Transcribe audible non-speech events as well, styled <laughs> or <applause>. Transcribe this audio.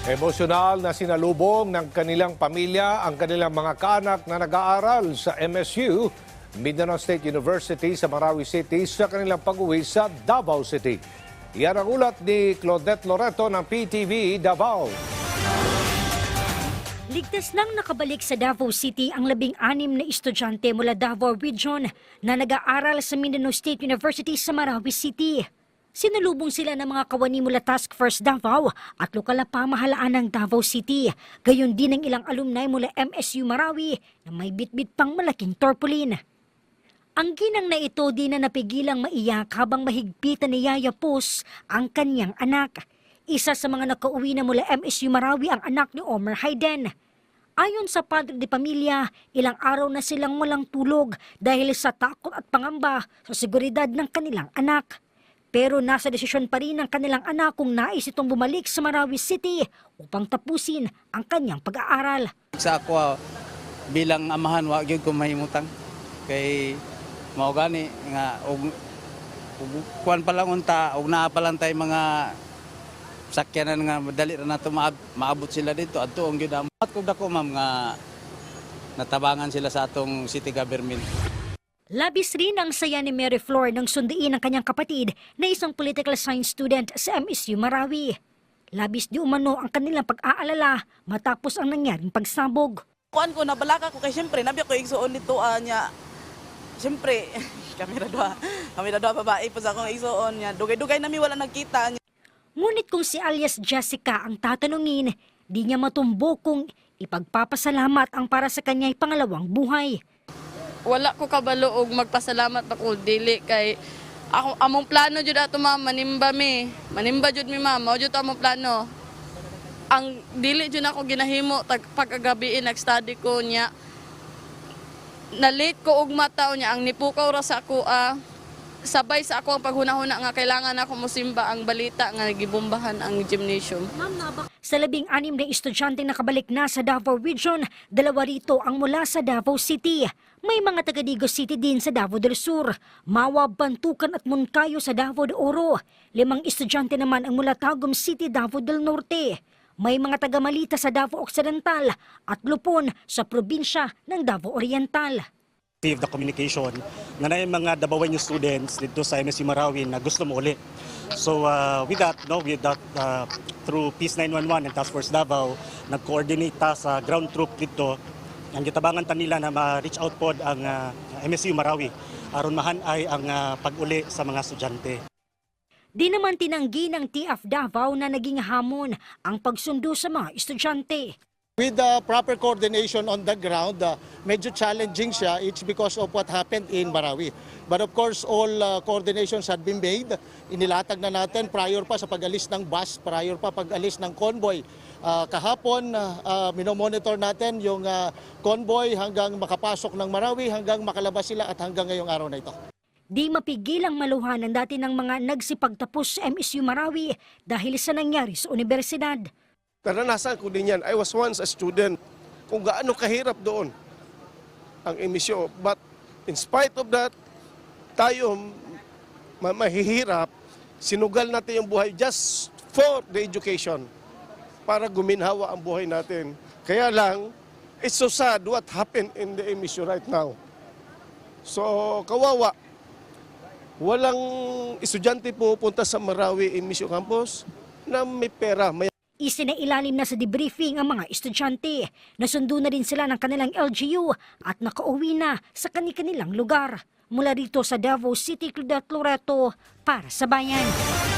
Emosyonal na sinalubong ng kanilang pamilya ang kanilang mga kaanak na nag-aaral sa MSU, Mindanao State University sa Marawi City sa kanilang pag-uwi sa Davao City. Yan ang ulat ni Claudette Loreto ng PTV Davao. Ligtas nang nakabalik sa Davao City ang labing-anim na estudyante mula Davao Region na nag-aaral sa Mindanao State University sa Marawi City. Sinalubong sila ng mga kawani mula Task Force Davao at lokal na pamahalaan ng Davao City. Gayon din ang ilang alumni mula MSU Marawi na may bitbit pang malaking torpulin. Ang ginang na ito di na napigilang maiyak habang mahigpitan ni Yaya Pus ang kanyang anak. Isa sa mga nakauwi na mula MSU Marawi ang anak ni Omer Hayden. Ayon sa padre de pamilya, ilang araw na silang walang tulog dahil sa takot at pangamba sa seguridad ng kanilang anak. Pero nasa desisyon pa rin ng kanilang anak kung nais itong bumalik sa Marawi City upang tapusin ang kanyang pag-aaral. Sa ako ah, bilang amahan wa gyud ko mahimutang kay mao gani nga og og kuan pa lang unta og naa pa lang tay mga sakyanan nga madali ra nato maab- maabot sila dito adto ang gyud amat kog dako ma'am nga natabangan sila sa atong city government. Labis rin ang saya ni Mary Flor nang sundiin ang kanyang kapatid na isang political science student sa MSU Marawi. Labis di umano ang kanilang pag-aalala matapos ang nangyaring pagsabog. kuan ko nabalaka ko kay syempre nabi ko igsuon dito ah, niya syempre <laughs> kami ra duha kami ra duha babae pa sa akong igsuon niya dugay-dugay nami wala nagkita niya Ngunit kung si alias Jessica ang tatanungin, di niya matumbo kung ipagpapasalamat ang para sa kanya'y pangalawang buhay. Wala ko kabalo og magpasalamat ako. Dili kay ako among plano jud ato ma'am manimba mi. Manimba jud mi ma'am. Mao jud among plano. Ang dili jud ako ginahimo tag pagkagabi nag-study ko nya na ko og mata niya. Ang nipukaw ra sa ako ah, sabay sa ako ang paghunahuna nga kailangan ako mosimba ang balita nga gibombahan ang gymnasium Sa labing anim na estudyante nakabalik na sa Davao Region, dalawa rito ang mula sa Davao City. May mga taga Digos City din sa Davao del Sur, Mawa, Bantukan at Moncayo sa Davao de Oro. Limang estudyante naman ang mula Tagum City, Davao del Norte. May mga taga Malita sa Davao Occidental at Lupon sa probinsya ng Davao Oriental. The communication na na yung mga Dabawenyo students dito sa MSU Marawi na gusto mo uli. So uh, with that, no, with that, uh, through Peace 911 and Task Force Davao, nag-coordinate ta sa ground troop dito. Ang gitabangan ta nila na ma-reach out pod ang uh, MSU Marawi aron mahan ay ang uh, pag-uli sa mga estudyante. Di naman tinanggi ng TF Davao na naging hamon ang pagsundo sa mga estudyante. With the proper coordination on the ground, uh, medyo challenging siya. It's because of what happened in Marawi. But of course, all uh, coordinations had been made. Inilatag na natin prior pa sa pag-alis ng bus, prior pa pag-alis ng convoy. Uh, kahapon, uh, uh, minomonitor natin yung uh, convoy hanggang makapasok ng Marawi, hanggang makalabas sila at hanggang ngayong araw na ito. Di mapigil ang maluhan ng dati ng mga nagsipagtapos sa MSU Marawi dahil sa nangyari sa universidad. Naranasan ko din yan. I was once a student. Kung gaano kahirap doon ang emisyon. But in spite of that, tayo ma- mahihirap, sinugal natin yung buhay just for the education para guminhawa ang buhay natin. Kaya lang, it's so sad what happened in the emission right now. So, kawawa. Walang estudyante pumupunta sa Marawi Emission Campus na may pera, may Isinailalim na sa debriefing ang mga estudyante. Nasundo na rin sila ng kanilang LGU at nakauwi na sa kanilang lugar. Mula rito sa Davao City, Claudette Loreto para sa Bayan.